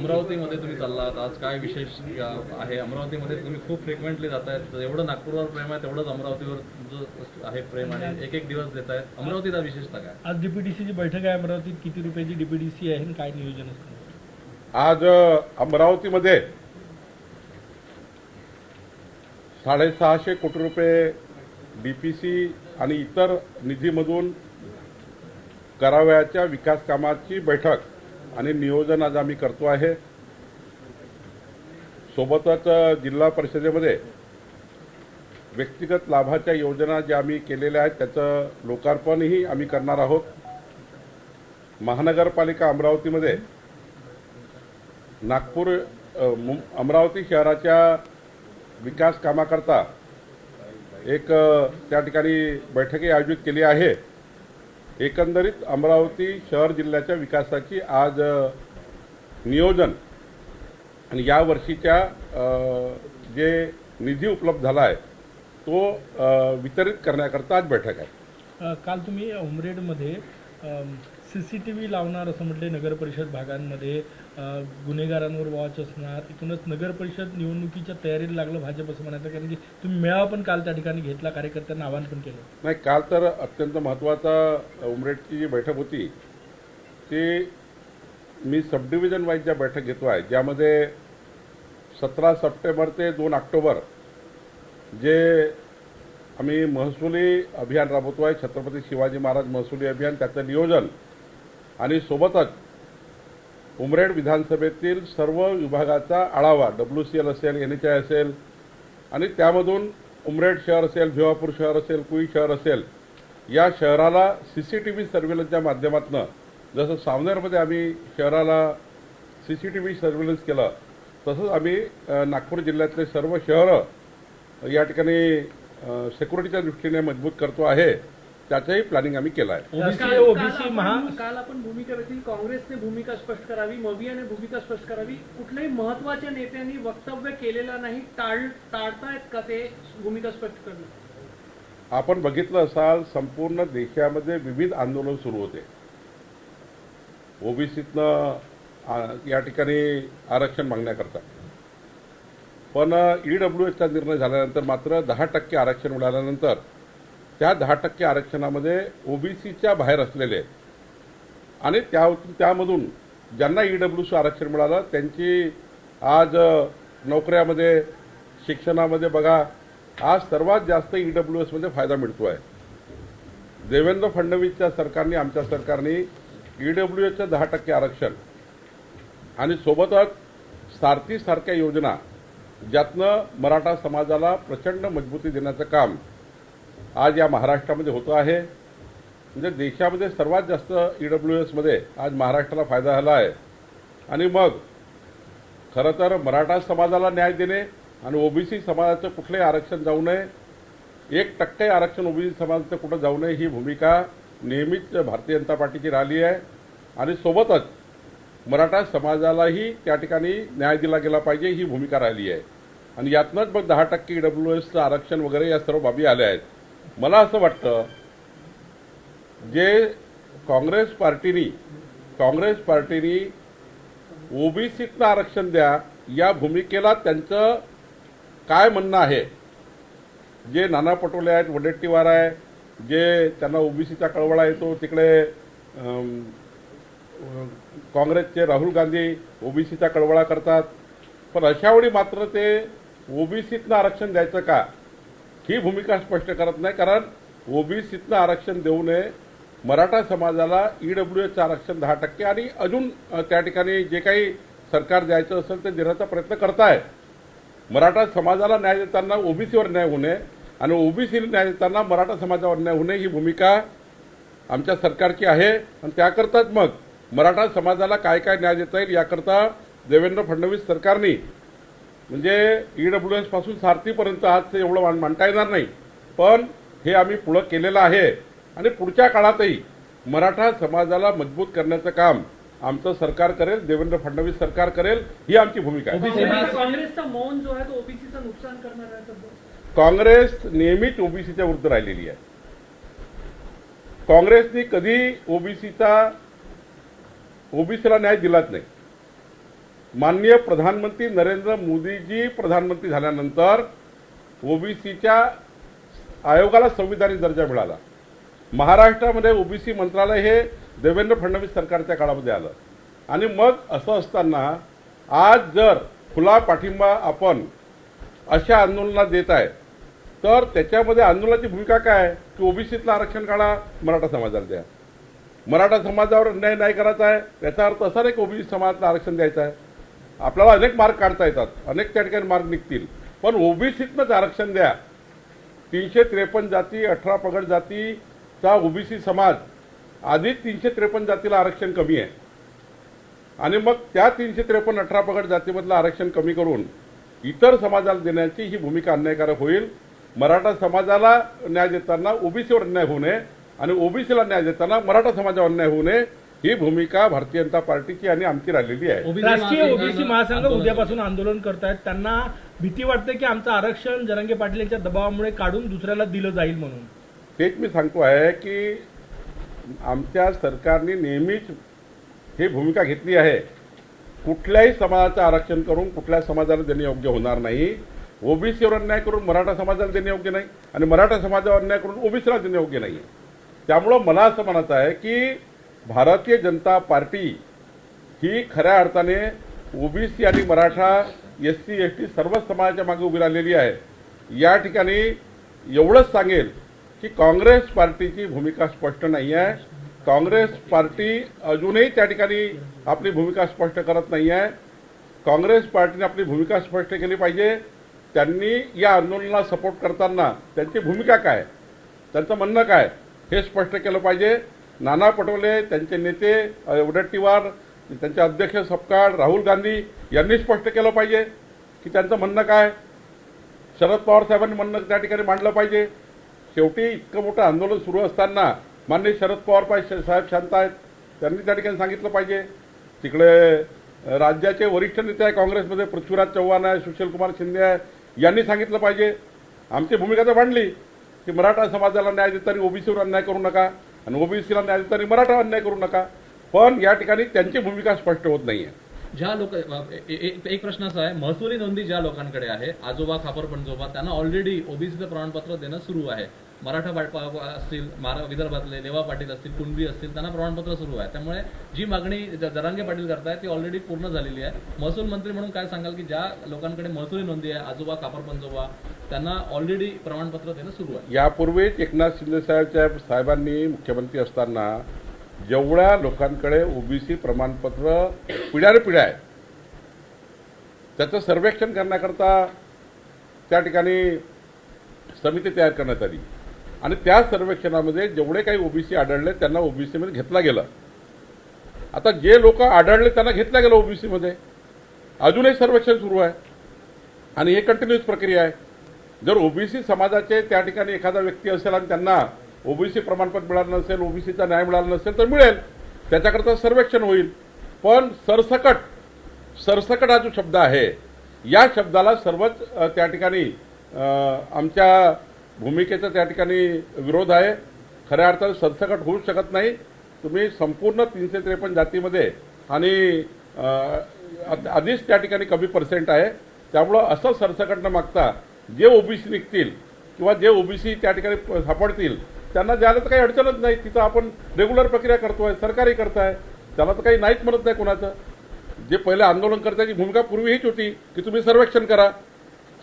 अमरावतीमध्ये तुम्ही चाललात आज काय विशेष आहे? अमरावतीमध्ये तुम्ही खूप फ्रिक्वेंटली जात आहेत एवढं नागपूरवर प्रेम आहे तेवढंच अमरावतीवर आहे प्रेम आणि एक एक दिवस देत आहेत अमरावतीचा विशेषता काय? आज डीपीडीसीची बैठक आहे अमरावतीत किती रुपयाची डीपीडीसी आहे आणि काय नियोजन असतं? आज अमरावतीमध्ये साडेसहाशे कोटी रुपये डी पी सी आणि इतर निधीमधून करावयाच्या विकास कामाची बैठक आणि नियोजन आज आम्ही करतो आहे. सोबतच जिल्हा परिषदेमध्ये व्यक्तिगत लाभाच्या योजना ज्या आम्ही केलेल्या आहेत त्याचं लोकार्पणही आम्ही करणार आहोत. महानगरपालिका अमरावतीमध्ये नागपूर अमरावती शहराच्या विकास कामाकरता एक त्या ठिकाणी बैठकी आयोजित केली आहे. एकंदरीत अमरावती शहर जिल्ह्याच्या विकासाची आज नियोजन आणि या वर्षीच्या जे निधी उपलब्ध झाला आहे तो वितरित करण्याकरता आज बैठक आहे. काल तुम्ही उमरेडमध्ये सी सी टी व्ही लावणार असं म्हटले नगर परिषद भागांमध्ये. गुन्हेगारांवर वॉच असणार एकूणच नगर परिषद निवडणुकीच्या तयारीला लागलं भाजप असं म्हणायचं कारण की तुम्ही मेळावा पण काल त्या ठिकाणी घेतला कार्यकर्त्यांना आवाहन पण केलं. नाही काल तर अत्यंत महत्त्वाचा उमरेटची जी बैठक होती ती मी सब डिव्हिजन वाईज ज्या बैठक घेतो आहे ज्यामध्ये सतरा सप्टेंबर ते दोन ऑक्टोबर जे आम्ही महसुली अभियान राबवतो आहे छत्रपती शिवाजी महाराज महसुली अभियान त्याचं नियोजन आणि सोबतच उमरेड विधानसभेतील सर्व विभागाचा आढावा डब्ल्यू सी एल असेल एन एच आय असेल आणि त्यामधून उमरेड शहर असेल भिवापूर शहर असेल कुई शहर असेल या शहराला सी सी टी व्ही सर्व्हिलन्सच्या माध्यमातून जसं सावनेरमध्ये आम्ही शहराला C C T V surveillance केलं तसंच आम्ही नागपूर जिल्ह्यातले सर्व शहरं या ठिकाणी सेक्युरिटीच्या दृष्टीने मजबूत करतो आहे. त्याचंही प्लॅनिंग आम्ही केलं आहे. ओबीसी काल- ओबीसी महा आपण- काल आपण भूमिकेवरती काँग्रेसने भूमिका स्पष्ट करावी मवियाने भूमिका स्पष्ट करावी. कुठल्याही महत्त्वाच्या नेत्यांनी वक्तव्य केलेलं नाही टाळ टाळतायत का ते भूमिका स्पष्ट करणं? आपण बघितलं असाल संपूर्ण देशामध्ये विविध आंदोलन सुरू होते. ओबीसीतनं या ठिकाणी आरक्षण मागण्याकरता. पण ई डब्ल्यू एचचा निर्णय झाल्यानंतर मात्र दहा टक्के आरक्षण मिळाल्यानंतर त्या दहा टक्के आरक्षणामध्ये ओबीसीच्या बाहेर असलेले आणि त्या त्यामधून ज्यांना ई डब्ल्यूचं आरक्षण मिळालं त्यांची आज नोकऱ्यामध्ये शिक्षणामध्ये बघा आज सर्वात जास्त ई डब्ल्यू एसमध्ये फायदा मिळतो आहे देवेंद्र फडणवीसच्या सरकारने आमच्या सरकारने ई डब्ल्यू एसचं दहा टक्के आरक्षण आणि सोबतच सारथीसारख्या योजना ज्यातनं मराठा समाजाला प्रचंड मजबूती देण्याचं काम आज या महाराष्ट्रामध्ये होतो आहे. म्हणजे देशामध्ये सर्वात जास्त ई डब्ल्यू एसमध्ये आज महाराष्ट्राला फायदा झाला आहे. आणि मग खरं तर मराठा समाजाला न्याय देणे आणि ओबीसी समाजाचं कुठलंही आरक्षण जाऊ नये एक टक्के आरक्षण ओबीसी समाजाचं कुठं जाऊ नये ही भूमिका नेहमीच भारतीय जनता पार्टीची राहिली आहे. आणि सोबतच मराठा समाजालाही त्या ठिकाणी न्याय दिला गेला पाहिजे ही भूमिका राहिली आहे. आणि यातनंच मग दहा टक्के डब्ल्यू एसचं आरक्षण वगैरे या सर्व बाबी आल्या आहेत. मला असं वाटतं जे काँग्रेस पार्टीनी काँग्रेस पार्टीनी ओबीसीतनं आरक्षण द्या या भूमिकेला त्यांचं काय म्हणणं आहे? जे नाना पटोले आहेत वडेट्टीवार आहे जे त्यांना ओबीसीचा कळवळा येतो तिकडे काँग्रेसचे राहुल गांधी ओबीसीचा कळवळा करतात. पण अशावेळी मात्र ते ओबीसीतनं आरक्षण द्यायचं का? ही भूमिका स्पष्ट करत नाही कारण ओबीसीतनं आरक्षण देऊ नये मराठा समाजाला ई डब्ल्यू आरक्षण दहा टक्के आणि अजून त्या ठिकाणी जे काही सरकार द्यायचं असेल ते देण्याचा प्रयत्न करताय. मराठा समाजाला न्याय देताना ओबीसीवर न्याय होऊ नये आणि ओबीसीला न्याय देताना मराठा समाजावर न्याय होऊ नये ही भूमिका आमच्या सरकारची आहे. आणि त्याकरताच मग मराठा समाजाला काय काय न्याय देता येईल याकरता देवेंद्र फडणवीस सरकारने म्हणजे ई डब्ल्यू एसपासून सारथीपर्यंत आज एवढं मान- मांडता येणार नाही. पण हे आम्ही पुढं केलेलं आहे. आणि पुढच्या काळातही मराठा समाजाला मजबूत करण्याचं काम आमचं सरकार करेल देवेंद्र फडणवीस सरकार करेल ही आमची भूमिका आहे. काँग्रेसचा मौन जो आहे तो ओबीसीचं नुकसान करणार आहे काँग्रेस नेहमीच ओबीसीच्या विरुद्ध राहिलेली आहे. काँग्रेसने कधी ओबीसीचा ओबीसीला न्याय दिलाच नाही. माननीय प्रधानमंत्री नरेंद्र मोदीजी प्रधानमंत्री झाल्यानंतर ओबीसीच्या आयोगाला संविधानिक दर्जा मिळाला. महाराष्ट्रामध्ये ओबीसी मंत्रालय हे देवेंद्र फडणवीस सरकारच्या काळामध्ये आलं. आणि मग असं असताना आज जर खुला पाठिंबा आपण अशा आंदोलनात देत आहे तर त्याच्यामध्ये आंदोलनाची भूमिका काय? की ओबीसीतलं आरक्षण काढा मराठा समाजाला द्या. मराठा समाजावर अन्याय नाही करायचा आहे याचा अर्थ असा नाही की ओबीसी समाजाला आरक्षण द्यायचं आहे. आपल्याला अनेक मार्ग काढता येतात अनेक त्या ठिकाणी मार्ग निघतील. पण ओबीसीतनंच आरक्षण द्या. तीनशे त्रेपन्न जाती अठरा पगड जातीचा ओबीसी समाज आधीच तीनशे त्रेपन्न जातीला आरक्षण कमी आहे. आणि मग त्या तीनशे त्रेपन्न अठरा पगड जातीमधलं आरक्षण कमी करून इतर समाजाला देण्याची ही भूमिका अन्यायकारक होईल. मराठा समाजाला न्याय देताना ओबीसीवर अन्याय होऊ नये आणि ओबीसीला न्याय देताना मराठा समाजावर अन्याय होऊ नये. ही भूमिका भारतीय जनता पार्टीची आणि आमची राहिलेली आहे. राष्ट्रीय ओबीसी महासंघ आंदोलन उद्यापासून आंदोलन करतायत. त्यांना भीती वाटते की आमचं आरक्षण जरंगे पाटील यांच्या दबावामुळे काढून दुसऱ्याला दिलं जाईल म्हणून. तेच मी सांगतो आहे की आमच्या सरकारने नेहमीच ही भूमिका घेतली आहे. कुठल्याही समाजाचं आरक्षण करून कुठल्या समाजाला देणे योग्य होणार नाही. ओबीसीवर अन्याय करून मराठा समाजाला देणे योग्य नाही आणि मराठा समाजावर अन्याय करून ओबीसीला देणे योग्य नाही. त्यामुळं मला असं म्हणायचं आहे की भारतीय जनता पार्टी ही खऱ्या अर्थाने ओबीसी आणि Maratha S C S T सर्व समाजाच्या मागे उभी राहिलेली आहे. या ठिकाणी एवढंच सांगेल की काँग्रेस पार्टीची भूमिका स्पष्ट नाही आहे. काँग्रेस पार्टी अजूनही त्या ठिकाणी आपली भूमिका स्पष्ट करत नाही आहे. काँग्रेस पार्टीने आपली भूमिका स्पष्ट केली पाहिजे. त्यांनी या आंदोलनाला सपोर्ट करताना त्यांची भूमिका काय? त्यांचं म्हणणं काय? हे स्पष्ट केलं पाहिजे. नाना पटोले त्यांचे नेते वडट्टीवार त्यांचे अध्यक्ष सपकाळ राहुल गांधी यांनी स्पष्ट केलं पाहिजे की त्यांचं म्हणणं काय? शरद पवार साहेबांनी म्हणणं त्या ठिकाणी मांडलं पाहिजे. शेवटी इतकं मोठं आंदोलन सुरू असताना माननीय शरद पवार पाय- साहेब शांत आहेत. त्यांनी त्या ठिकाणी सांगितलं पाहिजे. तिकडे राज्याचे वरिष्ठ नेते आहे काँग्रेसमध्ये पृथ्वीराज चव्हाण आहे सुशीलकुमार शिंदे आहे यांनी सांगितलं पाहिजे. आमची भूमिका तर मांडली की मराठा समाजाला न्याय देताना ओबीसीवर अन्याय करू नका. आणि ओबीसीला न्याय देताना मराठा अन्याय करू नका. पण या ठिकाणी त्यांची भूमिका स्पष्ट होत नाही आहे ज्या लोक एक प्रश्न असा आहे महसुली नोंदी ज्या लोकांकडे आहे आजोबा खापर पणजोबा त्यांना ऑलरेडी ओबीसीचं प्रमाणपत्र देणं सुरू आहे. मराठा पा- असतील मारा विदर्भातले देवा पाटील असतील कुणबी असतील त्यांना प्रमाणपत्र सुरू आहे. त्यामुळे जी मागणी जरांगे पाटील करतायत ती ऑलरेडी पूर्ण झालेली आहे. महसूल मंत्री म्हणून काय सांगाल की ज्या लोकांकडे महसुली नोंदी आहे आजोबा कापर पंजोबा त्यांना ऑलरेडी प्रमाणपत्र देणं सुरू आहे. यापूर्वीच एकनाथ शिंदे साहेबच्या साहेबांनी मुख्यमंत्री असताना जेवढ्या लोकांकडे ओबीसी प्रमाणपत्र पिढ्याने पिढ्या आहे त्याचं सर्वेक्षण करण्याकरता त्या ठिकाणी समिती तयार करण्यात आली. आणि त्या सर्वेक्षणामध्ये जेवढे काही ओबीसी आढळले त्यांना ओबीसीमध्ये घेतला गेलं. आता जे लोक आढळले त्यांना घेतलं गेलं ओबीसीमध्ये अजूनही सर्वेक्षण सुरू आहे. आणि हे कंटिन्युअस प्रक्रिया आहे. जर ओबीसी समाजाचे त्या ठिकाणी एखादा व्यक्ती असेल आणि त्यांना ओबीसी प्रमाणपत्र मिळालं नसेल ओबीसीचा न्याय मिळाला नसेल तर मिळेल. त्याच्याकरता सर्वेक्षण होईल. पण सरसकट सरसकट हा जो शब्द आहे या शब्दाला सर्वच त्या ठिकाणी आमच्या भूमिकेचा त्या ठिकाणी विरोध आहे. खऱ्या अर्थानं सरसकट होऊ शकत नाही. तुम्ही संपूर्ण तीनशे त्रेपन्न जातीमध्ये आणि आधीच त्या ठिकाणी कमी पर्सेंट आहे. त्यामुळं असं सरसकट न मागता जे ओबीसी निघतील किंवा जे ओबीसी त्या ठिकाणी सापडतील त्यांना द्यायला तर काही अडचणच नाही. तिथं आपण रेग्युलर प्रक्रिया करतोय सरकारही करताय. त्याला तर काही नाहीच म्हणत नाही कोणाचं. जे पहिले आंदोलन करताची भूमिका पूर्वी हीच होती की तुम्ही सर्वेक्षण करा.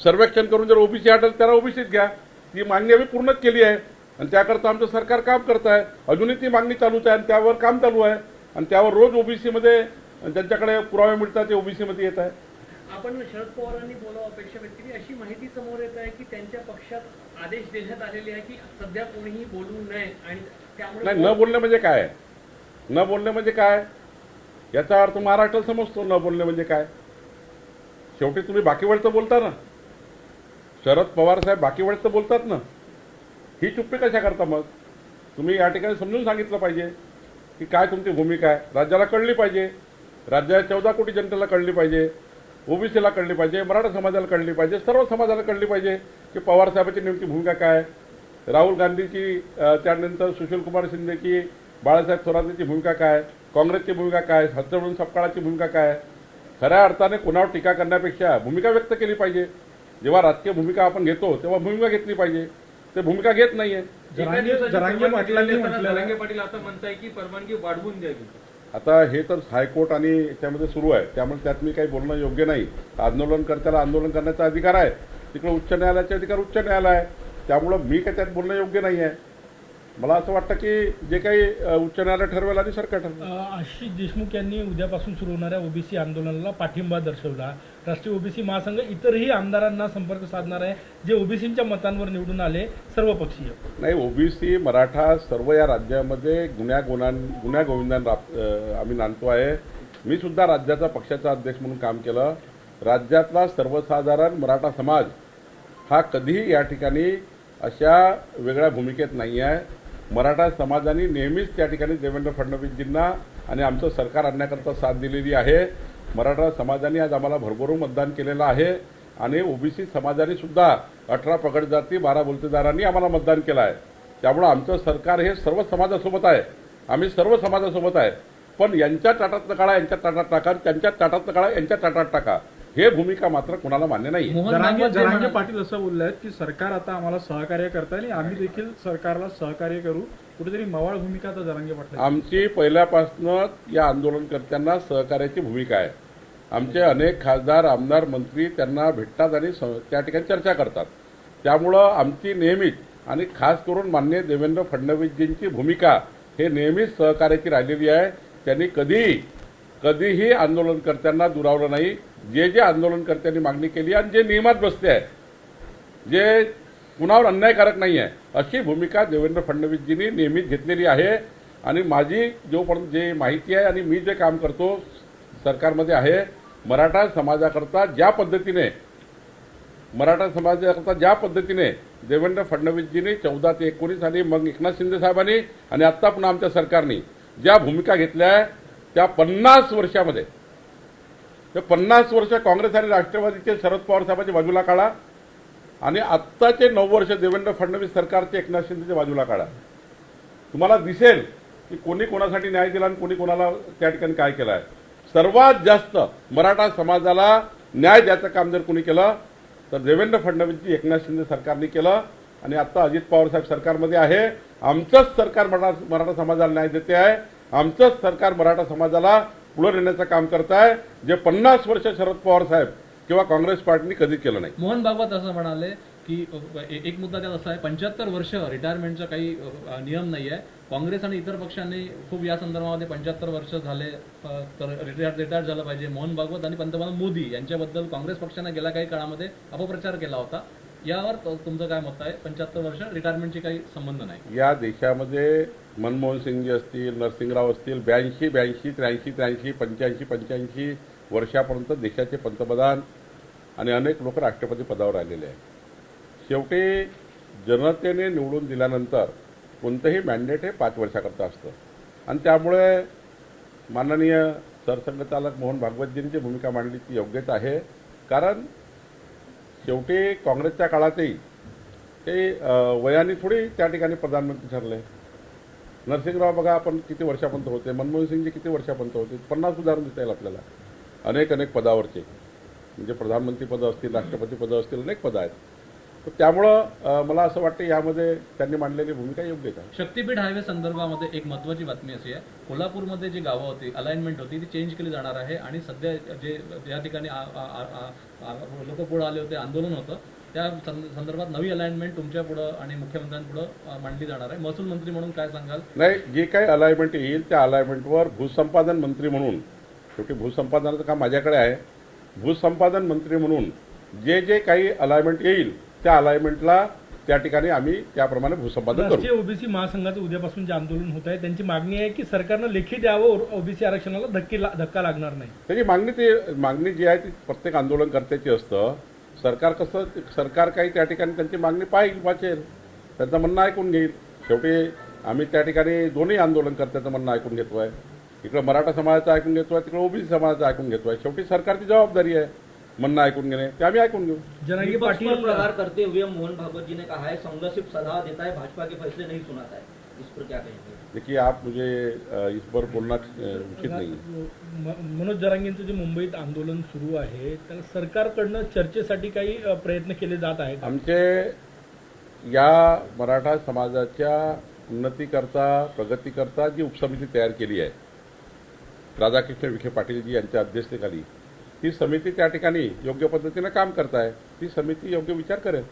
सर्वेक्षण करून जर ओबीसी आढळ त्याला ओबीसीत घ्या. ती मागणी आम्ही पूर्णच केली आहे. आणि त्याकरता आमचं सरकार काम करत आहे अजूनही ती मागणी चालूच आहे आणि त्यावर काम चालू आहे. आणि त्यावर रोज ओबीसीमध्ये ज्यांच्याकडे पुरावे मिळतात ते ओबीसीमध्ये येत आहे. आपण शरद पवारांनी बोलावं अपेक्षा व्यक्त केली. अशी माहिती समोर येत आहे की त्यांच्या पक्षात आदेश देण्यात आलेले आहे की सध्या कोणीही बोलू नये आणि नाही त्यामुळे न बोलणे म्हणजे काय? न बोलणे म्हणजे काय? याचा अर्थ महाराष्ट्र समजतो न बोलणे म्हणजे काय? शेवटी तुम्ही बाकी वेळचं बोलता ना. शरद पवार साहेब बाकी वेळेस तर बोलतात ना. ही चुप्पी कशा करता मग? तुम्ही या ठिकाणी समजून सांगितलं पाहिजे की काय तुमची भूमिका आहे. राज्याला कळली पाहिजे. राज्याच्या चौदा कोटी जनतेला कळली पाहिजे. ओबीसीला कळली पाहिजे. मराठा समाजाला कळली पाहिजे. सर्व समाजाला कळली पाहिजे की पवारसाहेबाची नेमकी भूमिका काय राहुल गांधीची त्यानंतर सुशीलकुमार शिंदेची बाळासाहेब थोरातांची भूमिका काय काँग्रेसची भूमिका काय हर्षवर्धन सपकाळाची भूमिका काय खऱ्या अर्थाने कोणावर टीका करण्यापेक्षा भूमिका व्यक्त केली पाहिजे. जेव्हा राजकीय भूमिका आपण घेतो तेव्हा भूमिका घेतली पाहिजे. ते भूमिका घेत नाहीये. जरांगे पाटील आता म्हणताय की परवानगी वाढवून द्यावी आता हे तर हायकोर्ट आणि याच्यामध्ये सुरू आहे. त्यामुळे त्यात मी काही बोलणं योग्य नाही. आंदोलनकर्त्याला आंदोलन करण्याचा अधिकार आहे. तिकडे उच्च न्यायालयाचे अधिकार उच्च न्यायालय आहे. त्यामुळं मी काही त्यात बोलणं योग्य नाही आहे. मला असं वाटतं की जे काही उच्च न्यायालय ठरवेल आणि सरकार ठरवेल. आशिष देशमुख यांनी उद्यापासून सुरू होणाऱ्या ओबीसी आंदोलनाला पाठिंबा दर्शवला. राष्ट्रीय ओबीसी महासंघ इतरही आमदारांना संपर्क साधणार आहे जे ओबीसींच्या मतांवर निवडून आले सर्वपक्षीय. नाही ओबीसी मराठा सर्व या राज्यामध्ये गुन्ह्या गुन्हां गुन्ह्या गोविंदान राब आम्ही नांदतो आहे. मी सुद्धा राज्याचा पक्षाचा अध्यक्ष म्हणून काम केलं. राज्यातला सर्वसाधारण मराठा समाज हा कधीही या ठिकाणी अशा वेगळ्या भूमिकेत नाही आहे. मराठा समाजाने नेहमीच त्या ठिकाणी देवेंद्र फडणवीसजींना आणि आमचं सरकार आणण्याकरता साथ दिलेली आहे. मराठा समाजाने आज आम्हाला भरभरून मतदान केलेलं आहे आणि ओबीसी समाजाने सुद्धा अठरा पगड जाती बारा बोलतेदारांनी आम्हाला मतदान केलं आहे. त्यामुळं आमचं सरकार हे सर्व समाजासोबत आहे. आम्ही सर्व समाजासोबत आहे. पण यांच्या ताटात काळा यांच्या ताटात टाका त्यांच्या ताटात काढा यांच्या ताटात टाका. हे भूमिका मात्र कुणाला मान्य नाही जरांगे पाटील असं बोलले आहेत की सरकार आता आम्हाला सहकार्य करताय आणि आम्ही देखील सरकारला सहकार्य करू. कुठेतरी मवाळ भूमिका आता जरांगे पाटील आमची पहिल्यापासून या आंदोलनकर्त्यांना सहकार्याची भूमिका आहे. आमचे अनेक खासदार आमदार मंत्री त्यांना भेटतात आणि त्या ठिकाणी चर्चा करतात. त्यामुळं आमची नेहमीच आणि खास करून मान्य देवेंद्र फडणवीसजींची भूमिका हे नेहमीच सहकार्याची राहिलेली आहे. त्यांनी कधीही कधीही आंदोलनकर्त्यांना दुरावलं नाही. जे जे आंदोलनकर्त्यांनी मागणी केली आणि जे नियमात बसते आहे जे कुणावर अन्यायकारक नाही आहे अशी भूमिका देवेंद्र फडणवीसजींनी नेहमीच घेतलेली आहे. आणि माझी जोपर्यंत जे माहिती आहे आणि मी जे काम करतो सरकारमध्ये आहे मराठा समाजाकरता ज्या पद्धतीने मराठा समाजाकरता ज्या पद्धतीने देवेंद्र फडणवीसजींनी चौदा ते एकोणीस आणि मग एकनाथ शिंदे साहेबांनी आणि आत्ता पुन्हा आमच्या सरकारने ज्या भूमिका घेतल्या आहे त्या पन्नास वर्षामध्ये. ते पन्नास वर्ष काँग्रेस आणि राष्ट्रवादीचे शरद पवार साहेबांच्या बाजूला काढा आणि आत्ताचे नऊ वर्ष देवेंद्र फडणवीस सरकारचे एकनाथ शिंदेच्या बाजूला काढा. तुम्हाला दिसेल की कोणी कोणासाठी न्याय दिला आणि कोणी कोणाला त्या ठिकाणी काय केलं आहे सर्वात जास्त मराठा समाजाला न्याय द्यायचं काम जर कोणी केलं तर देवेंद्र फडणवीसची एकनाथ शिंदे सरकारने केलं आणि आत्ता अजित पवार साहेब सरकारमध्ये आहे. आमचंच सरकार मराठा मराठा समाजाला न्याय देते आहे. आमचंच सरकार मराठा समाजाला पुढे नेण्याचं काम करत आहे जे पन्नास वर्ष शरद पवार साहेब किंवा काँग्रेस पार्टीने कधी केलं नाही. मोहन भागवत असं म्हणाले की एक मुद्दा त्यात असा आहे पंच्याहत्तर वर्ष रिटायरमेंटचा काही नियम नाही आहे काँग्रेस आणि इतर पक्षांनी खूप या संदर्भामध्ये पंच्याहत्तर वर्ष झाले तर रिटायर रिटायर झालं पाहिजे. मोहन भागवत आणि पंतप्रधान मोदी यांच्याबद्दल काँग्रेस पक्षानं गेल्या काही काळामध्ये अपप्रचार केला होता. यावर तुमचं काय मत आहे? पंच्याहत्तर वर्ष रिटायरमेंटची काही संबंध नाही. या देशामध्ये मनमोहन सिंगजी असतील नरसिंगराव असतील ब्याऐंशी ब्याऐंशी त्र्याऐंशी त्र्याऐंशी पंच्याऐंशी पंच्याऐंशी वर्षापर्यंत देशाचे पंतप्रधान आणि अनेक लोक राष्ट्रपती पदावर आलेले आहेत. शेवटी जनतेने निवडून दिल्यानंतर कोणतंही मॅन्डेट हे पाच वर्षाकरता असतं. आणि त्यामुळे माननीय सरसंघचालक मोहन भागवतजींची भूमिका मांडली ती योग्यच आहे. कारण शेवटी काँग्रेसच्या काळातही ते वयाने थोडी त्या ठिकाणी प्रधानमंत्री ठरले. नरसिंहराव बघा आपण किती वर्षापर्यंत होते? मनमोहन सिंगजी किती वर्षापर्यंत होते? पन्नास उदाहरण देता येईल आपल्याला. अनेक अनेक पदावरचे. म्हणजे प्रधानमंत्री पदं असतील राष्ट्रपती पदं असतील अनेक पदं आहेत. तर त्यामुळं मला असं वाटतं यामध्ये त्यांनी मांडलेली भूमिका योग्यच आहे. शक्तीपीठ हायवे संदर्भामध्ये एक महत्वाची बातमी अशी आहे. कोल्हापूरमध्ये जी गावं होती अलाइनमेंट होती ती चेंज केली जाणार आहे आणि सध्या जे या ठिकाणी लोक पुढे आले होते आंदोलन होतं त्या संदर्भात नवी अलाइनमेंट तुमच्या पुढं आणि मुख्यमंत्र्यांपुढं मांडली जाणार आहे. महसूल मंत्री म्हणून काय सांगाल? नाही जे काही अलाइनमेंट येईल त्या अलाइनमेंटवर भूसंपादन मंत्री म्हणून शेवटी भूसंपादनाचं काम माझ्याकडे आहे. भूसंपादन मंत्री म्हणून जे जे काही अलाइनमेंट येईल त्या अलाइनमेंटला त्या ठिकाणी आम्ही त्याप्रमाणे भूसंपादन करू. राष्ट्रीय ओबीसी महासंघाचं उद्यापासून जे आंदोलन होत आहे त्यांची मागणी आहे की सरकारनं लेखी द्यावं ओबीसी आरक्षणाला धक्के ला- धक्का लागणार नाही. त्याची मागणी ती मागणी जी आहे ती प्रत्येक आंदोलनकर्त्याची असतं. सरकार कसं सरकार काही त्या ठिकाणी त्यांची मागणी पाहिल वाचेल त्यांचं म्हणणं ऐकून घेईल. शेवटी आम्ही त्या ठिकाणी दोन्ही आंदोलनकर्त्याचं म्हणणं ऐकून घेतोय. इकडं मराठा समाजाचं ऐकून घेतोय तिकडे ओबीसी समाजाचं ऐकून घेतोय. शेवटी सरकारची जबाबदारी आहे. म्हणणं ऐकून घेणे. ते आम्ही ऐकून घेऊ. जनांगी विपक्ष पाटील प्रहार करते हुए मोहन भागवत जी ने कहा है कांग्रेस सिर्फ सलाह देता है भाजपा के फैसले नहीं सुनाता है। इस पर क्या कहेंगे? देखिए आप मुझे अ, इस पर बोलना अ, उचित नहीं है। म- मनोज जरांगेंचं जे मुंबईत आंदोलन सुरू आहे त्याला सरकारकडनं चर्चेसाठी काही अ, प्रयत्न केले जात आहेत आमचे या मराठा समाजाच्या उन्नतीकरता प्रगतीकरता जी उपसमिती तयार केली आहे राधाकृष्ण विखे पाटीलजी यांच्या अध्यक्षतेखाली ती समिती त्या ठिकाणी योग्य पद्धतीनं काम करत आहे ती समिती योग्य विचार करेल.